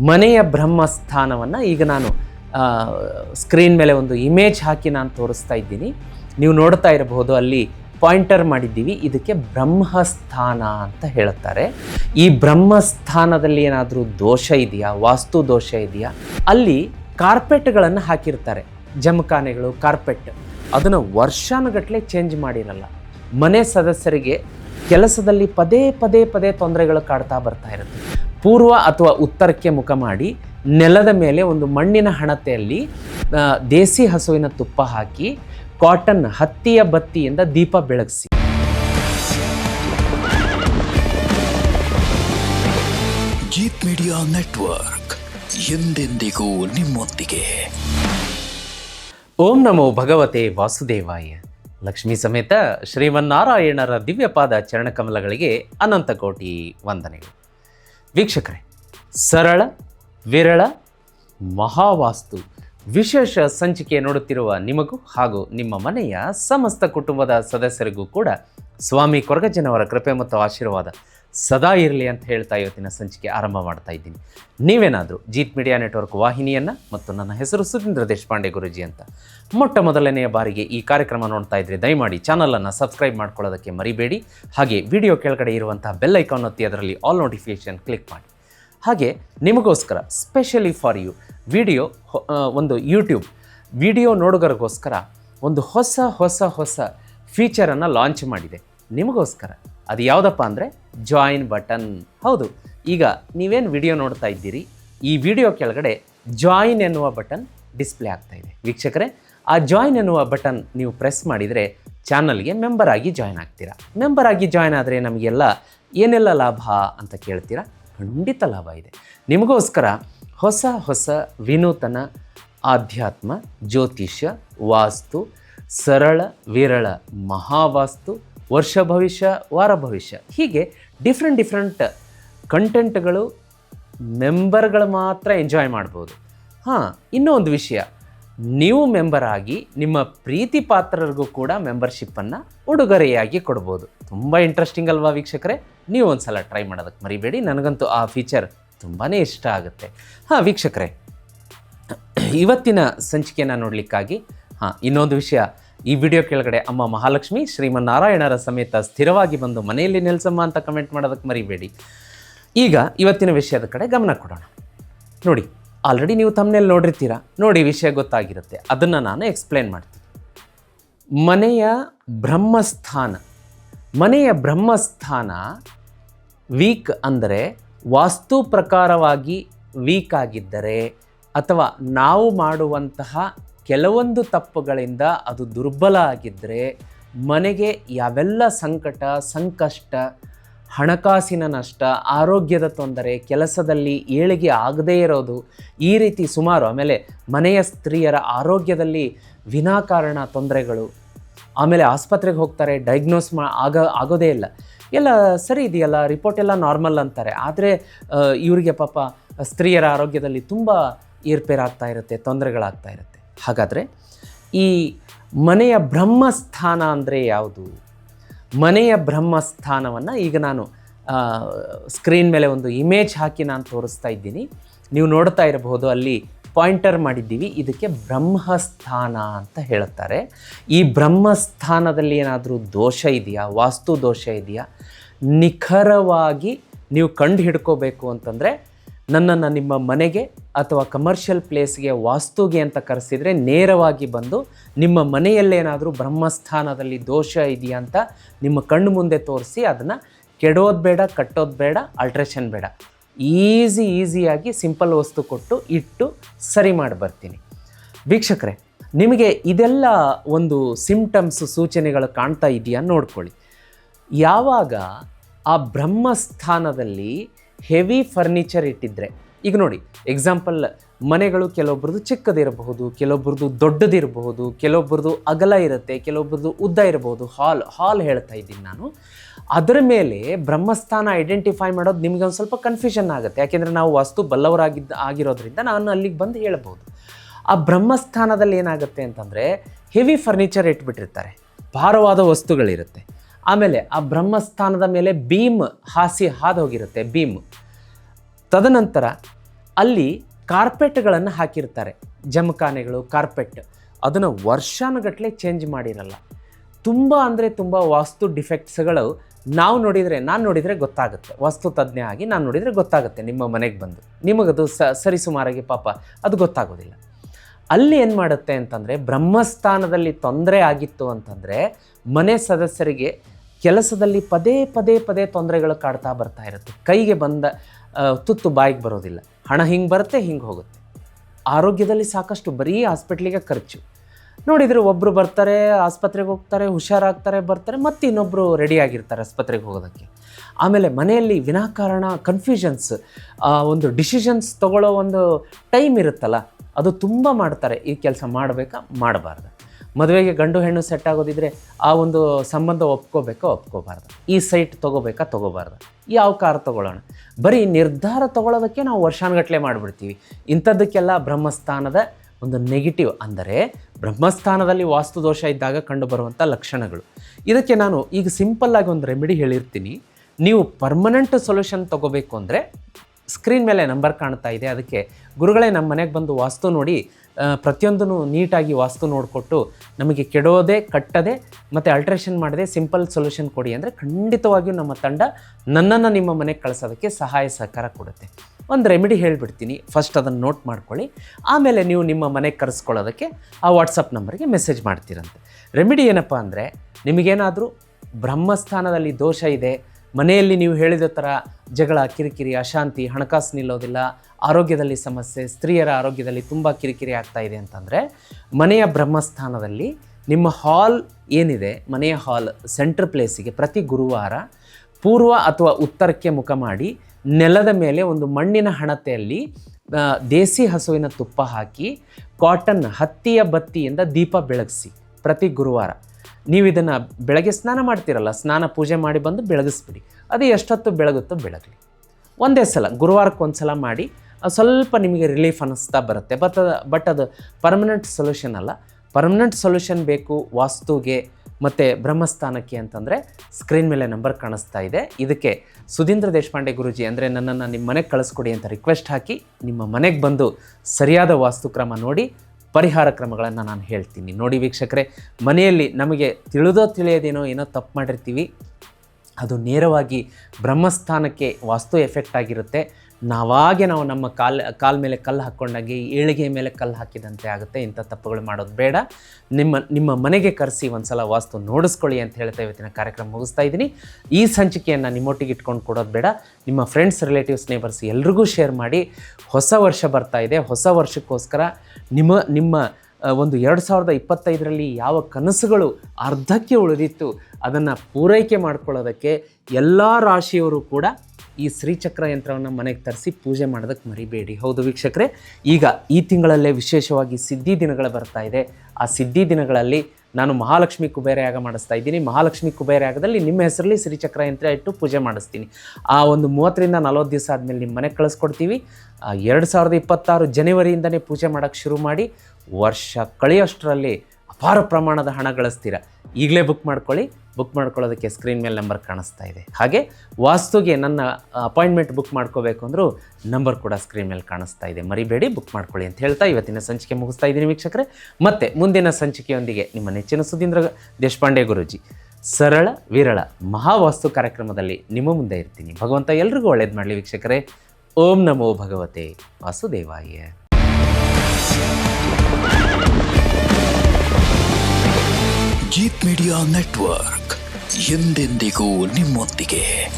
ಮನೆಯ ಬ್ರಹ್ಮಸ್ಥಾನವನ್ನು ಈಗ ನಾನು ಸ್ಕ್ರೀನ್ ಮೇಲೆ ಒಂದು ಇಮೇಜ್ ಹಾಕಿ ನಾನು ತೋರಿಸ್ತಾ ಇದ್ದೀನಿ. ನೀವು ನೋಡ್ತಾ ಇರಬಹುದು, ಅಲ್ಲಿ ಪಾಯಿಂಟರ್ ಮಾಡಿದ್ದೀವಿ. ಇದಕ್ಕೆ ಬ್ರಹ್ಮಸ್ಥಾನ ಅಂತ ಹೇಳುತ್ತಾರೆ. ಈ ಬ್ರಹ್ಮಸ್ಥಾನದಲ್ಲಿ ಏನಾದರೂ ದೋಷ ಇದೆಯಾ? ವಾಸ್ತು ದೋಷ ಇದೆಯಾ? ಅಲ್ಲಿ ಕಾರ್ಪೆಟ್ಗಳನ್ನು ಹಾಕಿರ್ತಾರೆ. ಜಮಖಾನೆಗಳು, ಕಾರ್ಪೆಟ್. ಅದನ್ನು ವರ್ಷಾನುಗಟ್ಟಲೆ ಚೇಂಜ್ ಮಾಡಿರಲ್ಲ. ಮನೆ ಸದಸ್ಯರಿಗೆ ಕೆಲಸದಲ್ಲಿ ಪದೇ ಪದೇ ಪದೇ ತೊಂದರೆಗಳು ಕಾಡ್ತಾ ಬರ್ತಾ ಇರುತ್ತೆ. ಪೂರ್ವ ಅಥವಾ ಉತ್ತರಕ್ಕೆ ಮುಖ ಮಾಡಿ ನೆಲದ ಮೇಲೆ ಒಂದು ಮಣ್ಣಿನ ಹಣತೆಯಲ್ಲಿ ದೇಸಿ ಹಸುವಿನ ತುಪ್ಪ ಹಾಕಿ ಕಾಟನ್ ಹತ್ತಿಯ ಬತ್ತಿಯಿಂದ ದೀಪ ಬೆಳಗಿಸಿ. ಜೀತ್ ಮೀಡಿಯಾ ನೆಟ್ವರ್ಕ್ ಎಂದೆಂದಿಗೂ ನಿಮ್ಮೊಂದಿಗೆ. ಓಂ ನಮೋ ಭಗವತೆ ವಾಸುದೇವಾಯ. ಲಕ್ಷ್ಮೀ ಸಮೇತ ಶ್ರೀಮನ್ನಾರಾಯಣರ ದಿವ್ಯಪಾದ ಚರಣಕಮಲಗಳಿಗೆ ಅನಂತ ಕೋಟಿ ವಂದನೆಗಳು. ವೀಕ್ಷಕರೇ, ಸರಳ, ವಿರಳ, ಮಹಾವಾಸ್ತು, ವಿಶೇಷ ಸಂಚಿಕೆ ನೋಡುತ್ತಿರುವ ನಿಮಗೂ ಹಾಗೂ ನಿಮ್ಮ ಮನೆಯ ಸಮಸ್ತ ಕುಟುಂಬದ ಸದಸ್ಯರಿಗೂ ಕೂಡ ಸ್ವಾಮಿ ಕೊರಗಜ್ಜನವರ ಕೃಪೆ ಮತ್ತು ಆಶೀರ್ವಾದ. ಸದಾ ಇರಲಿ ಅಂತ ಹೇಳ್ತಾ ಇವತ್ತಿನ ಸಂಚಿಕೆ ಆರಂಭ ಮಾಡ್ತಾ ಇದ್ದೀನಿ. ನೀವೇನಾದರೂ ಜೀತ್ ಮೀಡಿಯಾ ನೆಟ್ವರ್ಕ್ ವಾಹಿನಿಯನ್ನು ಮತ್ತು ನನ್ನ ಹೆಸರು ಸುಧೀಂದ್ರ ದೇಶಪಾಂಡೆ ಗುರುಜಿ ಅಂತ ಮೊಟ್ಟ ಮೊದಲನೆಯ ಬಾರಿಗೆ ಈ ಕಾರ್ಯಕ್ರಮ ನೋಡ್ತಾ ಇದ್ರೆ ದಯಮಾಡಿ ಚಾನಲನ್ನು ಸಬ್ಸ್ಕ್ರೈಬ್ ಮಾಡ್ಕೊಳ್ಳೋದಕ್ಕೆ ಮರಿಬೇಡಿ. ಹಾಗೆ ವಿಡಿಯೋ ಕೆಳಗಡೆ ಇರುವಂತಹ ಬೆಲ್ ಐಕಾನ್ ಒತ್ತಿ ಅದರಲ್ಲಿ ಆಲ್ ನೋಟಿಫಿಕೇಷನ್ ಕ್ಲಿಕ್ ಮಾಡಿ. ಹಾಗೆ ನಿಮಗೋಸ್ಕರ ಸ್ಪೆಷಲಿ ಫಾರ್ ಯು ವಿಡಿಯೋ ಒಂದು ಯೂಟ್ಯೂಬ್ ವಿಡಿಯೋ ನೋಡುಗರಿಗೋಸ್ಕರ ಒಂದು ಹೊಸ ಹೊಸ ಹೊಸ ಫೀಚರನ್ನು ಲಾಂಚ್ ಮಾಡಿದೆ. ನಿಮಗೋಸ್ಕರ ಅದು ಯಾವುದಪ್ಪ ಅಂದರೆ ಜಾಯಿನ್ ಬಟನ್ ಹೌದು, ಈಗ ನೀವೇನು ವಿಡಿಯೋ ನೋಡ್ತಾ ಇದ್ದೀರಿ, ಈ ವಿಡಿಯೋ ಕೆಳಗಡೆ ಜಾಯಿನ್ ಎನ್ನುವ ಬಟನ್ ಡಿಸ್ಪ್ಲೇ ಆಗ್ತಾ ಇದೆ. ವೀಕ್ಷಕರೇ, ಆ ಜಾಯಿನ್ ಎನ್ನುವ ಬಟನ್ ನೀವು ಪ್ರೆಸ್ ಮಾಡಿದರೆ ಚಾನಲ್ಗೆ ಮೆಂಬರ್ ಆಗಿ ಜಾಯ್ನ್ ಆಗ್ತೀರಾ? ಮೆಂಬರ್ ಆಗಿ ಜಾಯ್ನ್ ಆದರೆ ನಮಗೆಲ್ಲ ಏನೆಲ್ಲ ಲಾಭ ಅಂತ ಕೇಳ್ತೀರಾ? ಖಂಡಿತ ಲಾಭ ಇದೆ. ನಿಮಗೋಸ್ಕರ ಹೊಸ ಹೊಸ ವಿನೂತನ ಆಧ್ಯಾತ್ಮ, ಜ್ಯೋತಿಷ್ಯ, ವಾಸ್ತು, ಸರಳ, ವಿರಳ ಮಹಾವಾಸ್ತು ವರ್ಷ ಭವಿಷ್ಯ, ವಾರ ಭವಿಷ್ಯ. ಹೀಗೆ ಡಿಫ್ರೆಂಟ್ ಡಿಫ್ರೆಂಟ್ ಕಂಟೆಂಟ್ಗಳು ಮೆಂಬರ್ಗಳು ಮಾತ್ರ ಎಂಜಾಯ್ ಮಾಡ್ಬೋದು. ಹಾಂ ಇನ್ನೂ ಒಂದು ವಿಷಯ. ನೀವು ಮೆಂಬರ್ ಆಗಿ ನಿಮ್ಮ ಪ್ರೀತಿ ಪಾತ್ರರಿಗೂ ಕೂಡ ಮೆಂಬರ್ಶಿಪ್ಪನ್ನು ಉಡುಗೊರೆಯಾಗಿ ಕೊಡ್ಬೋದು. ತುಂಬ ಇಂಟ್ರೆಸ್ಟಿಂಗ್ ಅಲ್ವಾ ವೀಕ್ಷಕರೇ? ನೀವು ಒಂದು ಸಲ ಟ್ರೈ ಮಾಡೋದಕ್ಕೆ ಮರಿಬೇಡಿ. ನನಗಂತೂ ಆ ಫೀಚರ್ ತುಂಬಾ ಇಷ್ಟ ಆಗುತ್ತೆ. ಹಾಂ, ವೀಕ್ಷಕರೇ, ಇವತ್ತಿನ ಸಂಚಿಕೆಯನ್ನು ನೋಡಲಿಕ್ಕಾಗಿ, ಹಾಂ, ಇನ್ನೊಂದು ವಿಷಯ. ಈ ವಿಡಿಯೋ ಕೆಳಗಡೆ ಅಮ್ಮ ಮಹಾಲಕ್ಷ್ಮಿ, ಶ್ರೀಮನ್ನಾರಾಯಣರ ಸಮೇತ ಸ್ಥಿರವಾಗಿ ಬಂದು ಮನೆಯಲ್ಲಿ ನೆಲೆಸಮ್ಮ ಅಂತ ಕಮೆಂಟ್ ಮಾಡೋದಕ್ಕೆ ಮರಿಬೇಡಿ. ಈಗ ಇವತ್ತಿನ ವಿಷಯದ ಕಡೆ ಗಮನ ಕೊಡೋಣ. ನೋಡಿ ಆಲ್ರೆಡಿ ನೀವು ತಮ್ಮನೇಲಿ ನೋಡಿರ್ತೀರಾ? ನೋಡಿ ವಿಷಯ ಗೊತ್ತಾಗಿರುತ್ತೆ. ಅದನ್ನು ನಾನು ಎಕ್ಸ್ಪ್ಲೇನ್ ಮಾಡ್ತೀನಿ. ಮನೆಯ ಬ್ರಹ್ಮಸ್ಥಾನ ಮನೆಯ ಬ್ರಹ್ಮಸ್ಥಾನ ವೀಕ್ ಅಂದರೆ ವಾಸ್ತು ಪ್ರಕಾರವಾಗಿ ವೀಕ್ ಆಗಿದ್ದರೆ ಅಥವಾ ನಾವು ಮಾಡುವಂತಹ ಕೆಲವೊಂದು ತಪ್ಪುಗಳಿಂದ ಅದು ದುರ್ಬಲ ಆಗಿದ್ದರೆ ಮನೆಗೆ ಯಾವೆಲ್ಲ ಸಂಕಟ, ಸಂಕಷ್ಟ, ಹಣಕಾಸಿನ ನಷ್ಟ, ಆರೋಗ್ಯದ ತೊಂದರೆ, ಕೆಲಸದಲ್ಲಿ ಏಳಿಗೆ ಆಗದೇ ಇರೋದು ಈ ರೀತಿ ಸುಮಾರು, ಆಮೇಲೆ ಮನೆಯ ಸ್ತ್ರೀಯರ ಆರೋಗ್ಯದಲ್ಲಿ ವಿನಾಕಾರಣ ತೊಂದರೆಗಳು, ಆಮೇಲೆ ಆಸ್ಪತ್ರೆಗೆ ಹೋಗ್ತಾರೆ ಡಯಾಗ್ನೋಸ್ ಮಾ, ಆಗ, ಆಗೋದೇ ಇಲ್ಲ. ಎಲ್ಲ ಸರಿ ಇದೆಯಲ್ಲ ರಿಪೋರ್ಟ್ ಎಲ್ಲ ನಾರ್ಮಲ್ ಅಂತಾರೆ. ಆದರೆ ಇವರಿಗೆ ಪಾಪ ಸ್ತ್ರೀಯರ ಆರೋಗ್ಯದಲ್ಲಿ ತುಂಬ ಏರ್ಪೇರಾಗ್ತಾ ಇರುತ್ತೆ, ತೊಂದರೆಗಳಾಗ್ತಾ ಇರುತ್ತೆ. ಹಾಗಾದರೆ ಈ ಮನೆಯ ಬ್ರಹ್ಮಸ್ಥಾನ ಅಂದರೆ ಯಾವುದು? ಮನೆಯ ಬ್ರಹ್ಮಸ್ಥಾನವನ್ನು ಈಗ ನಾನು ಸ್ಕ್ರೀನ್ ಮೇಲೆ ಒಂದು ಇಮೇಜ್ ಹಾಕಿ ನಾನು ತೋರಿಸ್ತಾ ಇದ್ದೀನಿ. ನೀವು ನೋಡ್ತಾ ಇರಬಹುದು, ಅಲ್ಲಿ ಪಾಯಿಂಟರ್ ಮಾಡಿದ್ದೀವಿ. ಇದಕ್ಕೆ ಬ್ರಹ್ಮಸ್ಥಾನ ಅಂತ ಹೇಳುತ್ತಾರೆ. ಈ ಬ್ರಹ್ಮಸ್ಥಾನದಲ್ಲಿ ಏನಾದರೂ ದೋಷ ಇದೆಯಾ? ವಾಸ್ತು ದೋಷ ಇದೆಯಾ? ನಿಖರವಾಗಿ ನೀವು ಕಂಡು ಹಿಡ್ಕೋಬೇಕು ಅಂತಂದರೆ ನನ್ನನ್ನು ನಿಮ್ಮ ಮನೆಗೆ ಅಥವಾ ಕಮರ್ಷಿಯಲ್ ಪ್ಲೇಸ್ಗೆ ವಾಸ್ತುಗೆ ಅಂತ ಕರೆಸಿದರೆ ನೇರವಾಗಿ ಬಂದು ನಿಮ್ಮ ಮನೆಯಲ್ಲೇನಾದರೂ ಬ್ರಹ್ಮಸ್ಥಾನದಲ್ಲಿ ದೋಷ ಇದೆಯಾ ಅಂತ ನಿಮ್ಮ ಕಣ್ಣು ಮುಂದೆ ತೋರಿಸಿ ಅದನ್ನು ಕೆಡೋದು ಬೇಡ, ಕಟ್ಟೋದು ಬೇಡ ಅಲ್ಟ್ರೇಷನ್ ಬೇಡ. ಈಸಿ ಈಸಿಯಾಗಿ ಸಿಂಪಲ್ ವಸ್ತು ಕೊಟ್ಟು ಇಟ್ಟು ಸರಿ ಮಾಡಿ ಬರ್ತೀನಿ. ವೀಕ್ಷಕರೇ, ನಿಮಗೆ ಇದೆಲ್ಲ ಒಂದು ಸಿಂಪ್ಟಮ್ಸ್ ಸೂಚನೆಗಳು ಕಾಣ್ತಾ ಇದೆಯಾ ನೋಡ್ಕೊಳ್ಳಿ. ಯಾವಾಗ ಆ ಬ್ರಹ್ಮಸ್ಥಾನದಲ್ಲಿ ಹೆವಿ ಫರ್ನಿಚರ್ ಇಟ್ಟಿದ್ರೆ ಈಗ ನೋಡಿ ಎಕ್ಸಾಂಪಲ್ ಮನೆಗಳು ಕೆಲವೊಬ್ರದ್ದು ಚಿಕ್ಕದಿರಬಹುದು, ಕೆಲವೊಬ್ರದ್ದು ದೊಡ್ಡದಿರಬಹುದು, ಕೆಲವೊಬ್ರದ್ದು ಅಗಲ ಇರುತ್ತೆ, ಕೆಲವೊಬ್ರದ್ದು ಉದ್ದ ಇರಬಹುದು ಹಾಲ್ ಹಾಲ್ ಹೇಳ್ತಾ ಇದ್ದೀನಿ ನಾನು. ಅದರ ಮೇಲೆ ಬ್ರಹ್ಮಸ್ಥಾನ ಐಡೆಂಟಿಫೈ ಮಾಡೋದು ನಿಮಗೆ ಒಂದು ಸ್ವಲ್ಪ ಕನ್ಫ್ಯೂಷನ್ ಆಗುತ್ತೆ. ಯಾಕೆಂದರೆ ನಾವು ವಾಸ್ತು ಬಲ್ಲವರಾಗಿದ್ದ, ಆಗಿರೋದ್ರಿಂದ ನಾನು ಅಲ್ಲಿಗೆ ಬಂದು ಹೇಳ್ಬೋದು. ಆ ಬ್ರಹ್ಮಸ್ಥಾನದಲ್ಲಿ ಏನಾಗುತ್ತೆ ಅಂತಂದರೆ ಹೆವಿ ಫರ್ನಿಚರ್ ಇಟ್ಬಿಟ್ಟಿರ್ತಾರೆ. ಭಾರವಾದ ವಸ್ತುಗಳಿರುತ್ತೆ. ಆಮೇಲೆ ಆ ಬ್ರಹ್ಮಸ್ಥಾನದ ಮೇಲೆ ಬೀಮ್ ಹಾಸಿ ಹಾದು ಹೋಗಿರುತ್ತೆ ಬೀಮ್ ತದನಂತರ ಅಲ್ಲಿ ಕಾರ್ಪೆಟ್ಗಳನ್ನು ಹಾಕಿರ್ತಾರೆ. ಜಮಖಾನೆಗಳು, ಕಾರ್ಪೆಟ್. ಅದನ್ನು ವರ್ಷಾನುಗಟ್ಟಲೆ ಚೇಂಜ್ ಮಾಡಿರಲ್ಲ. ತುಂಬ ಅಂದರೆ ತುಂಬ ವಾಸ್ತು ಡಿಫೆಕ್ಟ್ಸ್ಗಳು ನಾವು ನೋಡಿದರೆ, ನಾನು ನೋಡಿದರೆ ಗೊತ್ತಾಗುತ್ತೆ. ವಾಸ್ತು ತಜ್ಞ ಆಗಿ ನಾನು ನೋಡಿದರೆ ಗೊತ್ತಾಗುತ್ತೆ ನಿಮ್ಮ ಮನೆಗೆ ಬಂದು. ನಿಮಗದು ಸ, ಸರಿಸುಮಾರಾಗಿ ಪಾಪ ಅದು ಗೊತ್ತಾಗೋದಿಲ್ಲ. ಅಲ್ಲಿ ಏನು ಮಾಡುತ್ತೆ ಅಂತಂದರೆ, ಬ್ರಹ್ಮಸ್ಥಾನದಲ್ಲಿ ತೊಂದರೆ ಆಗಿತ್ತು ಅಂತಂದರೆ, ಮನೆ ಸದಸ್ಯರಿಗೆ ಕೆಲಸದಲ್ಲಿ ಪದೇ ಪದೇ ಪದೇ ತೊಂದರೆಗಳು ಕಾಡ್ತಾ ಬರ್ತಾ ಇರುತ್ತೆ. ಕೈಗೆ ಬಂದ ತುತ್ತು ಬಾಯಿಗೆ ಬರೋದಿಲ್ಲ. ಹಣ ಹಿಂಗೆ ಬರುತ್ತೆ, ಹಿಂಗೆ ಹೋಗುತ್ತೆ. ಆರೋಗ್ಯದಲ್ಲಿ ಸಾಕಷ್ಟು ಬರೀ ಹಾಸ್ಪಿಟ್ಲಿಗೆ ಖರ್ಚು. ನೋಡಿದರೆ ಒಬ್ಬರು ಬರ್ತಾರೆ, ಆಸ್ಪತ್ರೆಗೆ ಹೋಗ್ತಾರೆ, ಹುಷಾರಾಗ್ತಾರೆ, ಬರ್ತಾರೆ ಮತ್ತು ಇನ್ನೊಬ್ಬರು ರೆಡಿಯಾಗಿರ್ತಾರೆ ಆಸ್ಪತ್ರೆಗೆ ಹೋಗೋದಕ್ಕೆ. ಆಮೇಲೆ ಮನೆಯಲ್ಲಿ ವಿನಾಕಾರಣ ಕನ್ಫ್ಯೂಷನ್ಸ್ ಒಂದು ಡಿಸಿಷನ್ಸ್ ತಗೊಳ್ಳೋ ಒಂದು ಟೈಮ್ ಇರುತ್ತಲ್ಲ, ಅದು ತುಂಬ ಮಾಡ್ತಾರೆ. ಈ ಕೆಲಸ ಮಾಡಬೇಕಾ? ಮಾಡಬಾರ್ದು. ಮದುವೆಗೆ ಗಂಡು ಹೆಣ್ಣು ಸೆಟ್ ಆಗೋದಿದ್ರೆ ಆ ಒಂದು ಸಂಬಂಧ ಒಪ್ಕೋಬೇಕಾ, ಒಪ್ಕೋಬಾರ್ದು? ಈ ಸೈಟ್ ತೊಗೋಬೇಕಾ, ತೊಗೋಬಾರ್ದು? ಯಾವ ಕಾರ್ ತೊಗೊಳ್ಳೋಣ? ಬರೀ ನಿರ್ಧಾರ ತೊಗೊಳ್ಳೋದಕ್ಕೆ ನಾವು ವರ್ಷಾನುಗಟ್ಟಲೆ ಮಾಡಿಬಿಡ್ತೀವಿ. ಇಂಥದ್ದಕ್ಕೆಲ್ಲ ಬ್ರಹ್ಮಸ್ಥಾನದ ಒಂದು ನೆಗೆಟಿವ್ ಅಂದರೆ ಬ್ರಹ್ಮಸ್ಥಾನದಲ್ಲಿ ವಾಸ್ತು ದೋಷ ಇದ್ದಾಗ ಕಂಡುಬರುವಂಥ ಲಕ್ಷಣಗಳು. ಇದಕ್ಕೆ ನಾನು ಈಗ ಸಿಂಪಲ್ಲಾಗಿ ಒಂದು ರೆಮಿಡಿ ಹೇಳಿರ್ತೀನಿ. ನೀವು ಪರ್ಮನೆಂಟ್ ಸೊಲ್ಯೂಷನ್ ತೊಗೋಬೇಕು ಅಂದರೆ ಸ್ಕ್ರೀನ್ ಮೇಲೆ ನಂಬರ್ ಕಾಣ್ತಾ ಇದೆ. ಅದಕ್ಕೆ ಗುರುಗಳೇ ನಮ್ಮ ಮನೆಗೆ ಬಂದು ವಾಸ್ತು ನೋಡಿ ಪ್ರತಿಯೊಂದನ್ನು ನೀಟಾಗಿ ವಾಸ್ತು ನೋಡಿಕೊಟ್ಟು ನಮಗೆ ಕೆಡೋದೇ ಕಟ್ಟದೆ, ಮತ್ತು ಅಲ್ಟ್ರೇಷನ್ ಮಾಡದೆ ಸಿಂಪಲ್ ಸೊಲ್ಯೂಷನ್ ಕೊಡಿ ಅಂದರೆ ಖಂಡಿತವಾಗಿಯೂ ನಮ್ಮ ತಂಡ ನನ್ನನ್ನು ನಿಮ್ಮ ಮನೆಗೆ ಕಳಿಸೋದಕ್ಕೆ ಸಹಾಯ, ಸಹಕಾರ ಕೊಡುತ್ತೆ. ಒಂದು ರೆಮಿಡಿ ಹೇಳಿಬಿಡ್ತೀನಿ. ಫಸ್ಟ್ ಅದನ್ನು ನೋಟ್ ಮಾಡ್ಕೊಳ್ಳಿ. ಆಮೇಲೆ ನೀವು ನಿಮ್ಮ ಮನೆಗೆ ಕರೆಸ್ಕೊಳ್ಳೋದಕ್ಕೆ ಆ ವಾಟ್ಸಪ್ ನಂಬರ್ಗೆ ಮೆಸೇಜ್ ಮಾಡ್ತೀರಂತೆ. ರೆಮಿಡಿ ಏನಪ್ಪ ಅಂದರೆ ನಿಮಗೇನಾದರೂ ಬ್ರಹ್ಮಸ್ಥಾನದಲ್ಲಿ ದೋಷ ಇದೆ ಮನೆಯಲ್ಲಿ ನೀವು ಹೇಳಿದ ಥರ ಜಗಳ, ಕಿರಿಕಿರಿ, ಅಶಾಂತಿ, ಹಣಕಾಸು ನಿಲ್ಲೋದಿಲ್ಲ, ಆರೋಗ್ಯದಲ್ಲಿ ಸಮಸ್ಯೆ, ಸ್ತ್ರೀಯರ ಆರೋಗ್ಯದಲ್ಲಿ ತುಂಬ ಕಿರಿಕಿರಿ ಆಗ್ತಾ ಇದೆ ಅಂತಂದರೆ, ಮನೆಯ ಬ್ರಹ್ಮಸ್ಥಾನದಲ್ಲಿ ನಿಮ್ಮ ಹಾಲ್ ಏನಿದೆ? ಮನೆಯ ಹಾಲ್ ಸೆಂಟ್ರ್ ಪ್ಲೇಸಿಗೆ ಪ್ರತಿ ಗುರುವಾರ ಪೂರ್ವ ಅಥವಾ ಉತ್ತರಕ್ಕೆ ಮುಖ ಮಾಡಿ, ನೆಲದ ಮೇಲೆ ಒಂದು ಮಣ್ಣಿನ ಹಣತೆಯಲ್ಲಿ ದೇಸಿ ಹಸುವಿನ ತುಪ್ಪ ಹಾಕಿ ಕಾಟನ್ ಹತ್ತಿಯ ಬತ್ತಿಯಿಂದ ದೀಪ ಬೆಳಗಿಸಿ ಪ್ರತಿ ಗುರುವಾರ. ನೀವು ಇದನ್ನು ಬೆಳಗ್ಗೆ ಸ್ನಾನ ಮಾಡ್ತೀರಲ್ಲ, ಸ್ನಾನ ಪೂಜೆ ಮಾಡಿ ಬಂದು ಬೆಳಗಿಸ್ಬಿಡಿ. ಅದು ಎಷ್ಟೊತ್ತು ಬೆಳಗುತ್ತೋ ಬೆಳಗಲಿ. ಒಂದೇ ಸಲ ಗುರುವಾರಕ್ಕೆ ಒಂದು ಸಲ ಮಾಡಿ ಸ್ವಲ್ಪ ನಿಮಗೆ ರಿಲೀಫ್ ಅನ್ನಿಸ್ತಾ ಬರುತ್ತೆ. ಬಟ್ ಅದು ಬಟ್ ಅದು ಪರ್ಮನೆಂಟ್ ಸೊಲ್ಯೂಷನ್ ಅಲ್ಲ. ಪರ್ಮನೆಂಟ್ ಸೊಲ್ಯೂಷನ್ ಬೇಕು ವಾಸ್ತುಗೆ, ಮತ್ತು ಬ್ರಹ್ಮಸ್ಥಾನಕ್ಕೆ ಅಂತಂದರೆ ಸ್ಕ್ರೀನ್ ಮೇಲೆ ನಂಬರ್ ಕಾಣಿಸ್ತಾ ಇದೆ. ಇದಕ್ಕೆ ಸುಧೀಂದ್ರ ದೇಶಪಾಂಡೆ ಗುರುಜಿ ಅಂದರೆ ನನ್ನನ್ನು ನಿಮ್ಮ ಮನೆಗೆ ಕಳಿಸ್ಕೊಡಿ ಅಂತ ರಿಕ್ವೆಸ್ಟ್ ಹಾಕಿ ನಿಮ್ಮ ಮನೆಗೆ ಬಂದು ಸರಿಯಾದ ವಾಸ್ತುಕ್ರಮ ನೋಡಿ ಪರಿಹಾರ ಕ್ರಮಗಳನ್ನು ನಾನು ಹೇಳ್ತೀನಿ. ನೋಡಿ ವೀಕ್ಷಕರೇ, ಮನೆಯಲ್ಲಿ ನಮಗೆ ತಿಳಿದೋ ತಿಳಿಯೋದೇನೋ ಏನೋ ತಪ್ಪು ಮಾಡಿರ್ತೀವಿ. ಅದು ನೇರವಾಗಿ ಬ್ರಹ್ಮಸ್ಥಾನಕ್ಕೆ ವಾಸ್ತು ಎಫೆಕ್ಟ್ ಆಗಿರುತ್ತೆ. ನಾವಾಗೆ ನಾವು ನಮ್ಮ ಕಾಲ್, ಕಾಲ ಮೇಲೆ ಕಲ್ಲು ಹಾಕ್ಕೊಂಡಾಗೆ ಏಳಿಗೆ ಮೇಲೆ ಕಲ್ಲು ಹಾಕಿದಂತೆ ಆಗುತ್ತೆ. ಇಂಥ ತಪ್ಪುಗಳು ಮಾಡೋದು ಬೇಡ. ನಿಮ್ಮ ನಿಮ್ಮ ಮನೆಗೆ ಕರೆಸಿ ಒಂದ್ಸಲ ವಾಸ್ತು ನೋಡಿಸ್ಕೊಳ್ಳಿ ಅಂತ ಹೇಳ್ತಾ ಇವತ್ತಿನ ಕಾರ್ಯಕ್ರಮ ಮುಗಿಸ್ತಾ ಇದ್ದೀನಿ. ಈ ಸಂಚಿಕೆಯನ್ನು ನಿಮ್ಮೊಟ್ಟಿಗೆ ಇಟ್ಕೊಂಡು ಕೊಡೋದು ಬೇಡ. ನಿಮ್ಮ ಫ್ರೆಂಡ್ಸ್ ರಿಲೇಟಿವ್ಸ್ ನೇಬರ್ಸ್ ಎಲ್ರಿಗೂ ಶೇರ್ ಮಾಡಿ. ಹೊಸ ವರ್ಷ ಬರ್ತಾ ಇದೆ. ಹೊಸ ವರ್ಷಕ್ಕೋಸ್ಕರ ನಿಮ್ಮ ನಿಮ್ಮ ಒಂದು ಎರಡು ಸಾವಿರದ ಇಪ್ಪತ್ತೈದರಲ್ಲಿ ಯಾವ ಕನಸುಗಳು ಅರ್ಧಕ್ಕೆ ಉಳಿದಿತ್ತು, ಅದನ್ನು ಪೂರೈಕೆ ಮಾಡ್ಕೊಳ್ಳೋದಕ್ಕೆ ಎಲ್ಲ ರಾಶಿಯವರು ಕೂಡ ಈ ಶ್ರೀಚಕ್ರ ಯಂತ್ರವನ್ನು ಮನೆಗೆ ತರಿಸಿ ಪೂಜೆ ಮಾಡೋದಕ್ಕೆ ಮರಿಬೇಡಿ. ಹೌದು ವೀಕ್ಷಕರೇ? ಈಗ ಈ ತಿಂಗಳಲ್ಲೇ ವಿಶೇಷವಾಗಿ ಸಿದ್ಧಿ ದಿನಗಳು ಬರ್ತಾ ಇದೆ. ಆ ಸಿದ್ಧಿ ದಿನಗಳಲ್ಲಿ ನಾನು ಮಹಾಲಕ್ಷ್ಮಿ ಕುಬೇರ ಯಾಗ ಮಾಡಿಸ್ತಾ ಇದ್ದೀನಿ. ಮಹಾಲಕ್ಷ್ಮಿ ಕುಬೇರ ಯಾಗದಲ್ಲಿ ನಿಮ್ಮ ಹೆಸರಲ್ಲಿ ಶ್ರೀಚಕ್ರ ಯಂತ್ರ ಇಟ್ಟು ಪೂಜೆ ಮಾಡಿಸ್ತೀನಿ. ಆ ಒಂದು ಮೂವತ್ತರಿಂದ ನಲವತ್ತು ದಿವಸ ಆದಮೇಲೆ ನಿಮ್ಮ ಮನೆಗೆ ಕಳಿಸ್ಕೊಡ್ತೀವಿ. ಎರಡು ಸಾವಿರದ ಇಪ್ಪತ್ತಾರು ಜನವರಿಯಿಂದನೇ ಪೂಜೆ ಮಾಡೋಕ್ಕೆ ಶುರು ಮಾಡಿ ವರ್ಷ ಕಳೆಯೋಷ್ಟರಲ್ಲಿ ಅಪಾರ ಪ್ರಮಾಣದ ಹಣ ಗಳಿಸ್ತೀರ ಈಗಲೇ ಬುಕ್ ಮಾಡ್ಕೊಳ್ಳಿ. ಬುಕ್ ಮಾಡ್ಕೊಳ್ಳೋದಕ್ಕೆ ಸ್ಕ್ರೀನ್ ಮೇಲೆ ನಂಬರ್ ಕಾಣಿಸ್ತಾ ಇದೆ. ಹಾಗೆ ವಾಸ್ತುಗೆ ನನ್ನ ಅಪಾಯಿಂಟ್ಮೆಂಟ್ ಬುಕ್ ಮಾಡ್ಕೋಬೇಕು ಅಂದರೂ ನಂಬರ್ ಕೂಡ ಸ್ಕ್ರೀನ್ ಮೇಲೆ ಕಾಣಿಸ್ತಾ ಇದೆ. ಮರಿಬೇಡಿ ಬುಕ್ ಮಾಡ್ಕೊಳ್ಳಿ ಅಂತ ಹೇಳ್ತಾ ಇವತ್ತಿನ ಸಂಚಿಕೆ ಮುಗಿಸ್ತಾ ಇದ್ದೀನಿ ವೀಕ್ಷಕರೇ. ಮತ್ತೆ ಮುಂದಿನ ಸಂಚಿಕೆಯೊಂದಿಗೆ ನಿಮ್ಮ ನೆಚ್ಚಿನ ಸುಧೀಂದ್ರ ದೇಶಪಾಂಡೆ ಗುರುಜಿ. ಸರಳ, ವಿರಳ, ಮಹಾವಾಸ್ತು ಕಾರ್ಯಕ್ರಮದಲ್ಲಿ ನಿಮ್ಮ ಮುಂದೆ ಇರ್ತೀನಿ. ಭಗವಂತ ಎಲ್ರಿಗೂ ಒಳ್ಳೇದು ಮಾಡಲಿ ವೀಕ್ಷಕರೇ. ಓಂ ನಮೋ ಭಗವತೆ ವಾಸುದೇವಾಯ. ಜೀತ್ ಮೀಡಿಯಾ ನೆಟ್ವರ್ಕ್ ಎಂದೆಂದಿಗೂ ನಿಮ್ಮೊಂದಿಗೆ.